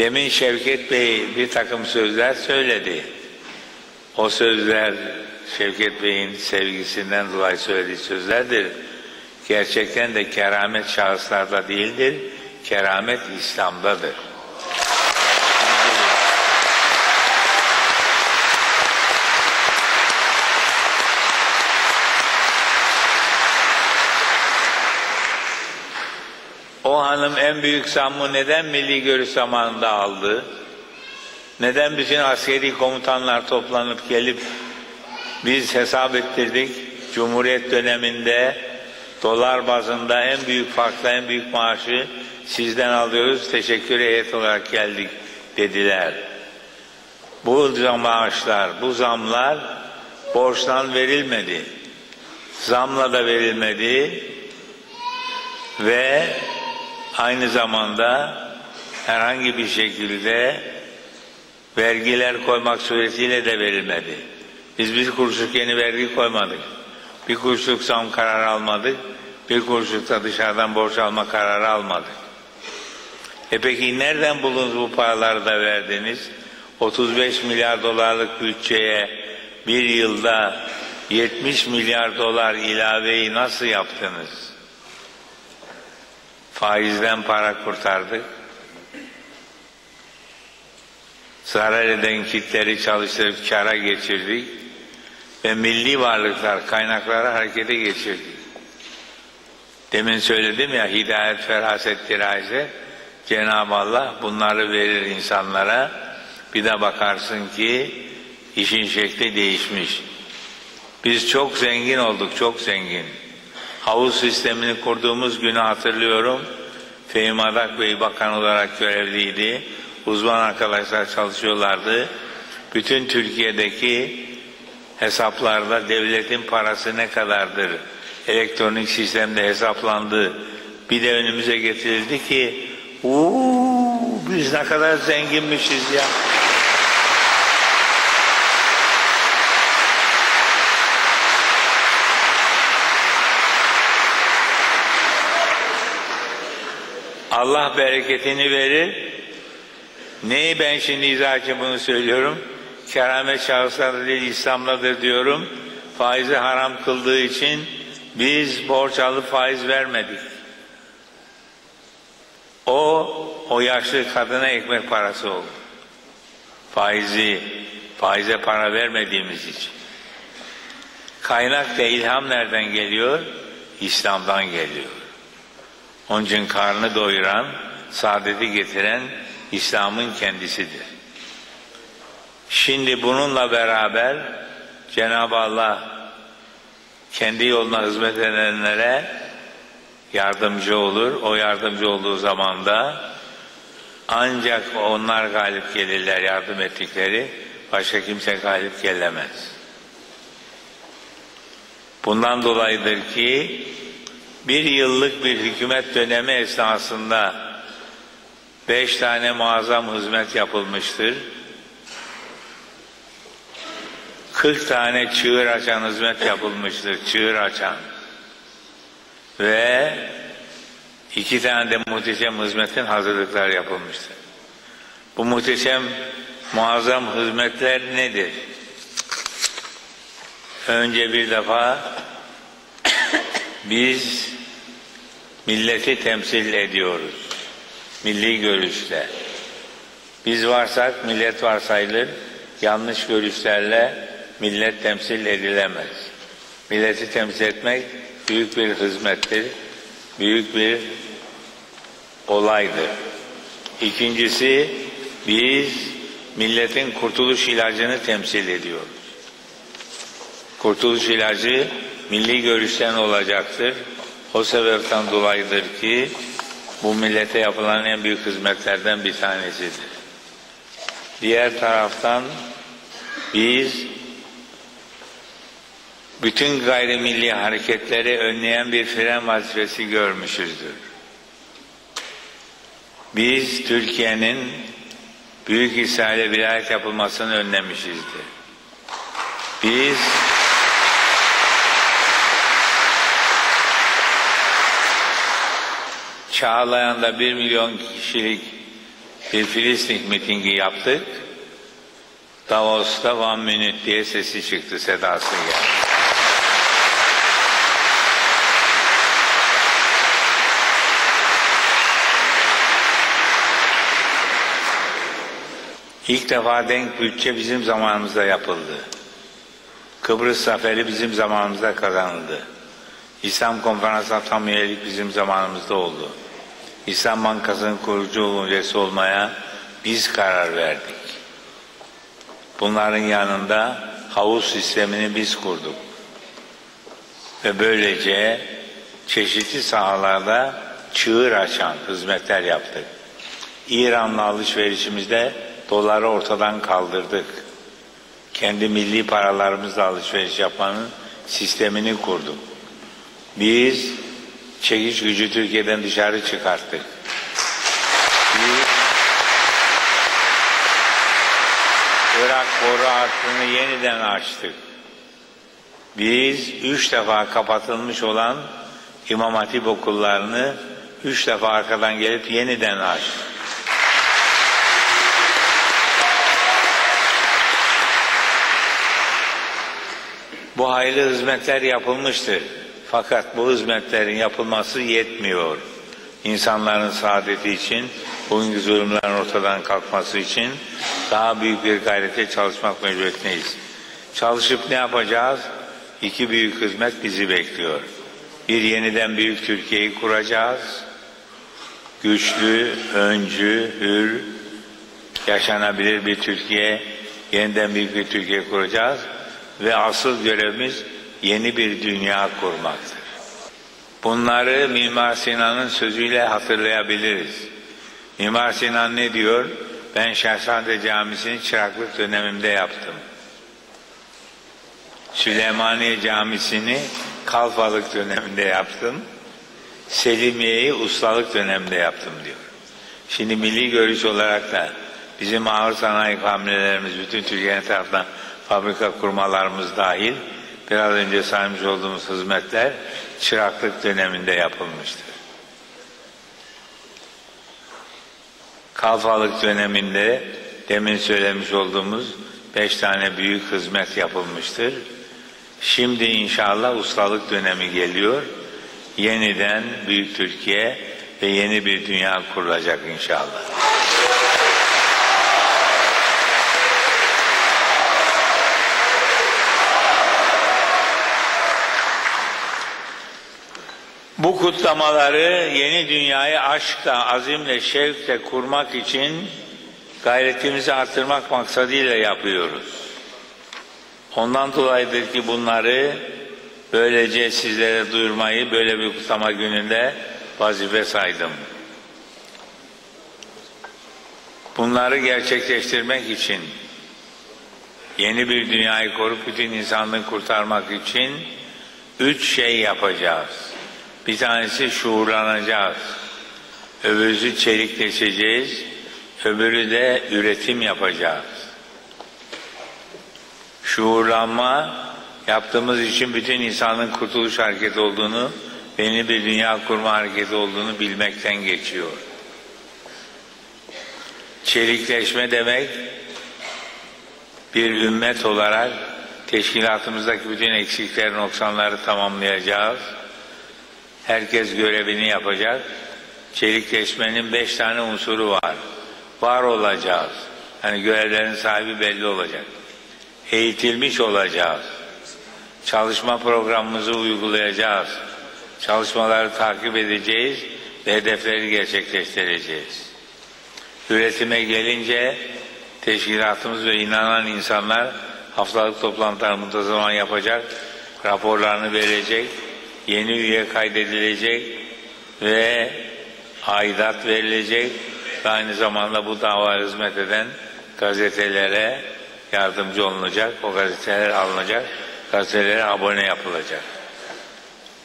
Demin Şevket Bey bir takım sözler söyledi. O sözler Şevket Bey'in sevgisinden dolayı söylediği sözlerdir. Gerçekten de keramet şahıslarda değildir, keramet İslam'dadır. O hanım en büyük zammı neden milli görüş zamanında aldı? Neden bütün askeri komutanlar toplanıp gelip biz hesap ettirdik. Cumhuriyet döneminde dolar bazında en büyük farkla en büyük maaşı sizden alıyoruz. Teşekkür heyet olarak geldik dediler. Bu maaşlar, bu zamlar borçtan verilmedi. Zamla da verilmedi ve aynı zamanda herhangi bir şekilde vergiler koymak suretiyle de verilmedi. Biz bir kuruşluk yeni vergi koymadık. Bir kuruşluk zam kararı almadık. Bir kuruşluk da dışarıdan borç alma kararı almadık. E peki nereden buldunuz bu paraları da verdiniz? 35 milyar dolarlık bütçeye bir yılda 70 milyar dolar ilaveyi nasıl yaptınız? Faizden para kurtardık. Zarar eden kitleri çalıştırıp kara geçirdik ve milli varlıklar, kaynakları harekete geçirdik. Demin söyledim ya hidayet, feraset, diraze Cenab-ı Allah bunları verir insanlara. Bir de bakarsın ki işin şekli değişmiş. Biz çok zengin olduk, çok zengin. Havuz sistemini kurduğumuz günü hatırlıyorum. Fehim Adak Bey bakan olarak görevliydi. Uzman arkadaşlar çalışıyorlardı. Bütün Türkiye'deki hesaplarda devletin parası ne kadardır? Elektronik sistemde hesaplandı. Bir de önümüze getirildi ki uuu biz ne kadar zenginmişiz ya. Allah bereketini verir. Neyi ben şimdi izah için bunu söylüyorum? Keramet şahıslarda değil İslam'dadır diyorum. Faizi haram kıldığı için biz borç alıp faiz vermedik. O, o yaşlı kadına ekmek parası oldu. Faizi, faize para vermediğimiz için. Kaynak ve ilham nereden geliyor? İslam'dan geliyor. Onun için karnı doyuran, saadeti getiren İslam'ın kendisidir. Şimdi bununla beraber Cenab-ı Allah kendi yoluna hizmet edenlere yardımcı olur. O yardımcı olduğu zaman da ancak onlar galip gelirler yardım ettikleri başka kimse galip gelemez. Bundan dolayıdır ki bir yıllık bir hükümet dönemi esnasında beş tane muazzam hizmet yapılmıştır. 40 tane çığır açan hizmet yapılmıştır. Çığır açan. Ve iki tane de muhteşem hizmetin hazırlıklar yapılmıştır. Bu muhteşem muazzam hizmetler nedir? Önce bir defa biz milleti temsil ediyoruz. Milli görüşle. Biz varsak millet varsayılır. Yanlış görüşlerle millet temsil edilemez. Milleti temsil etmek büyük bir hizmettir, büyük bir olaydır. İkincisi, biz milletin kurtuluş ilacını temsil ediyoruz. Kurtuluş ilacı milli görüşten olacaktır. O sebepten dolayıdır ki bu millete yapılan en büyük hizmetlerden bir tanesidir. Diğer taraftan biz bütün gayrimilli hareketleri önleyen bir fren vazifesi görmüşüzdür. Biz Türkiye'nin Büyük İsrail'e vilayet yapılmasını önlemişizdir. Biz Çağlayan'da bir milyon kişilik bir Filistin mitingi yaptık. Davos'ta one minute diye sesi çıktı, sedası geldi. İlk defa denk bütçe bizim zamanımızda yapıldı. Kıbrıs Zaferi bizim zamanımızda kazanıldı. İslam Konferansı'na tam üyelik bizim zamanımızda oldu. İslam Bankası'nın kurucu üyesi olmaya biz karar verdik. Bunların yanında havuz sistemini biz kurduk. Ve böylece çeşitli sahalarda çığır açan hizmetler yaptık. İran'la alışverişimizde doları ortadan kaldırdık. Kendi milli paralarımızla alışveriş yapmanın sistemini kurduk. Biz çekiş gücü Türkiye'den dışarı çıkarttık. Irak boru hattını yeniden açtık. Biz üç defa kapatılmış olan İmam Hatip okullarını üç defa arkadan gelip yeniden açtık. Bu hayırlı hizmetler yapılmıştır. Fakat bu hizmetlerin yapılması yetmiyor. İnsanların saadeti için, bugünkü zulümlerin ortadan kalkması için daha büyük bir gayrete çalışmak mecburiyetindeyiz. Çalışıp ne yapacağız? İki büyük hizmet bizi bekliyor. Bir yeniden büyük Türkiye'yi kuracağız. Güçlü, öncü, hür, yaşanabilir bir Türkiye, yeniden büyük bir Türkiye kuracağız. Ve asıl görevimiz yeni bir dünya kurmaktır. Bunları Mimar Sinan'ın sözüyle hatırlayabiliriz. Mimar Sinan ne diyor? Ben Şehzade Camisi'ni çıraklık dönemimde yaptım. Süleymaniye Camisi'ni kalfalık döneminde yaptım. Selimiye'yi ustalık döneminde yaptım diyor. Şimdi milli görüş olarak da bizim ağır sanayi hamlelerimiz bütün Türkiye'nin tarafından fabrika kurmalarımız dahil biraz önce saymış olduğumuz hizmetler çıraklık döneminde yapılmıştır. Kalfalık döneminde demin söylemiş olduğumuz beş tane büyük hizmet yapılmıştır. Şimdi inşallah ustalık dönemi geliyor. Yeniden Büyük Türkiye ve yeni bir dünya kurulacak inşallah. Bu kutlamaları yeni dünyayı aşkla, azimle, şevkle kurmak için gayretimizi artırmak maksadıyla yapıyoruz. Ondan dolayıdır ki bunları böylece sizlere duyurmayı böyle bir kutlama gününde vazife saydım. Bunları gerçekleştirmek için yeni bir dünyayı korup bütün insanlığı kurtarmak için üç şey yapacağız. Bir tanesi şuurlanacağız. Öbürüsü çelikleşeceğiz. Öbürü de üretim yapacağız. Şuurlanma yaptığımız için bütün insanın kurtuluş hareketi olduğunu, yeni bir dünya kurma hareketi olduğunu bilmekten geçiyor. Çelikleşme demek bir ümmet olarak teşkilatımızdaki bütün eksikler, noksanları tamamlayacağız Herkes görevini yapacak. Çelikleşmenin beş tane unsuru var. Var olacağız. Yani görevlerin sahibi belli olacak. Eğitilmiş olacağız. Çalışma programımızı uygulayacağız. Çalışmaları takip edeceğiz ve hedefleri gerçekleştireceğiz. Üretime gelince teşkilatımız ve inanan insanlar haftalık toplantılarını zaman yapacak, raporlarını verecek, yeni üye kaydedilecek ve aidat verilecek ve aynı zamanda bu dava hizmet eden gazetelere yardımcı olunacak, o gazeteler alınacak, gazetelere abone yapılacak.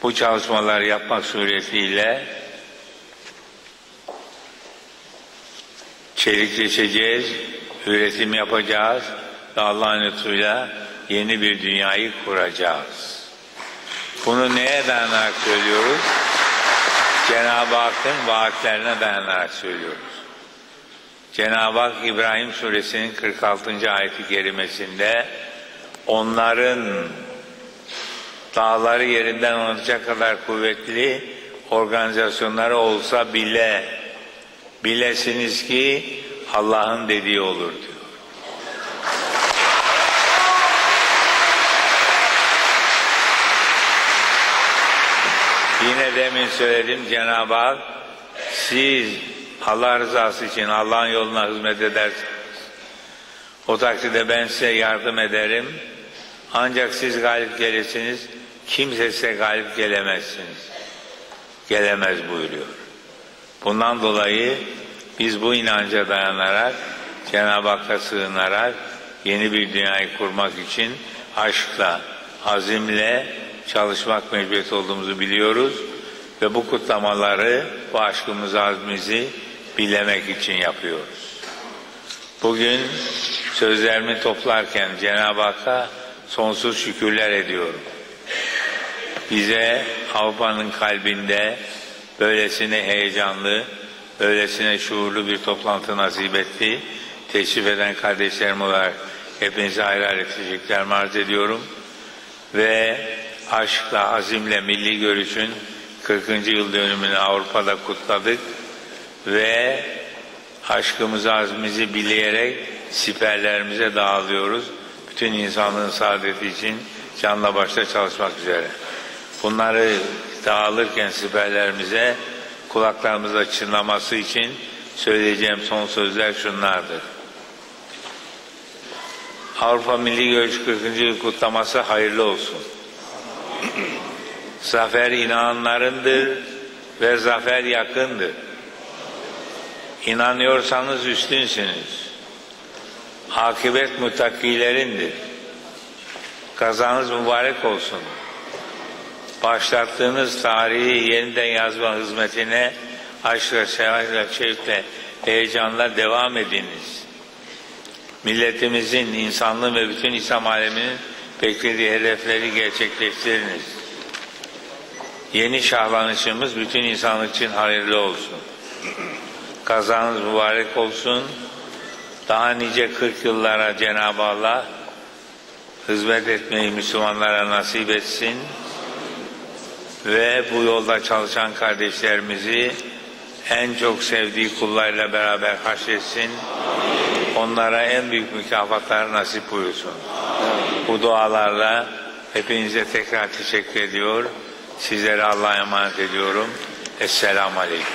Bu çalışmalar yapmak suretiyle çelikleşeceğiz, üretim yapacağız ve Allah'ın lütfuyla yeni bir dünyayı kuracağız. Bunu neye dayanarak söylüyoruz? Cenab-ı Hakk'ın vaatlerine dayanarak söylüyoruz. Cenab-ı Hak İbrahim suresinin 46. ayeti kerimesinde onların dağları yerinden oynatacak kadar kuvvetli organizasyonları olsa bile bilesiniz ki Allah'ın dediği olur diyor. Yine demin söyledim Cenab-ı Hak siz Allah rızası için Allah'ın yoluna hizmet edersiniz. O takdirde ben size yardım ederim. Ancak siz galip gelirsiniz. Kimse size galip gelemezsiniz. Gelemez buyuruyor. Bundan dolayı biz bu inanca dayanarak Cenab-ı Hakk'a sığınarak yeni bir dünyayı kurmak için aşkla, azimle çalışmak mecburiyeti olduğumuzu biliyoruz ve bu kutlamaları, bu aşkımızı, azmimizi bilemek için yapıyoruz. Bugün sözlerimi toplarken Cenab-ı Hakk'a sonsuz şükürler ediyorum. Bize Avrupa'nın kalbinde böylesine heyecanlı, böylesine şuurlu bir toplantı nasip etti. Teşrif eden kardeşlerim olarak hepinize ayrı ayrı teşekkürler arz ediyorum. Ve aşkla, azimle milli görüşün 40. yıl dönümünü Avrupa'da kutladık ve aşkımızı, azmimizi bileyerek siperlerimize dağılıyoruz. Bütün insanlığın saadeti için canla başla çalışmak üzere. Bunları dağılırken siperlerimize kulaklarımıza çınlaması için söyleyeceğim son sözler şunlardır. Avrupa Milli Görüş 40. yıl kutlaması hayırlı olsun. Zafer inananlarındır ve zafer yakındır. İnanıyorsanız üstünsünüz. Akibet mutakilerindir. Kazanız mübarek olsun. Başlattığınız tarihi yeniden yazma hizmetine aşkla, şevkle, şevkle, heyecanla devam ediniz. Milletimizin, insanlığın ve bütün İslam aleminin beklediği hedefleri gerçekleştiriniz. Yeni şahlanışımız bütün insanlık için hayırlı olsun. Kazanız mübarek olsun. Daha nice 40 yıllara Cenab-ı Allah hizmet etmeyi Müslümanlara nasip etsin ve bu yolda çalışan kardeşlerimizi en çok sevdiği kullarıyla beraber haşretsin. Onlara en büyük mükafatlar nasip buyursun. Bu dualarla hepinize tekrar teşekkür ediyor. Sizlere Allah'a emanet ediyorum. Esselamu Aleyküm.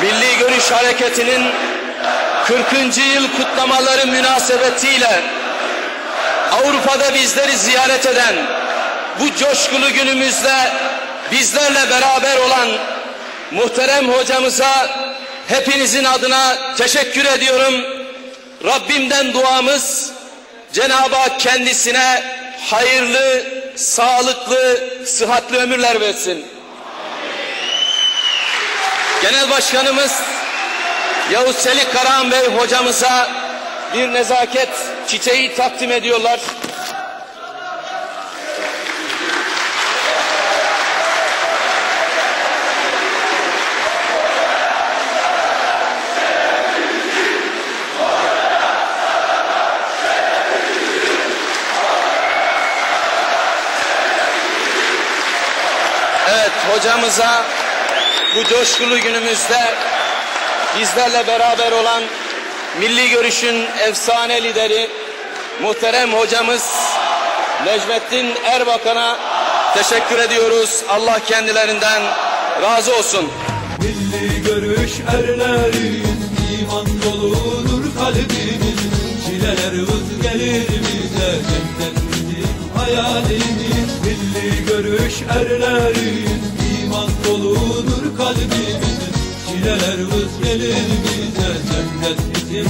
Milli Görüş Hareketi'nin 40. yıl kutlamaları münasebetiyle Avrupa'da bizleri ziyaret eden bu coşkulu günümüzde bizlerle beraber olan muhterem hocamıza hepinizin adına teşekkür ediyorum. Rabbimden duamız Cenab-ı Hak kendisine hayırlı, sağlıklı, sıhhatli ömürler versin. Genel Başkanımız Yavuz Selik Karahan Bey hocamıza bir nezaket çiçeği takdim ediyorlar. Evet hocamıza bu coşkulu günümüzde bizlerle beraber olan Milli Görüş'ün efsane lideri muhterem hocamız Necmettin Erbakan'a teşekkür ediyoruz. Allah kendilerinden razı olsun. Milli görüş erleri iman doludur kalbimiz Çileler vız gelir bize cennet bizim hayalimiz Milli görüş erleri iman doludur kalbimiz. Çileler vız gelir bize cennet bizim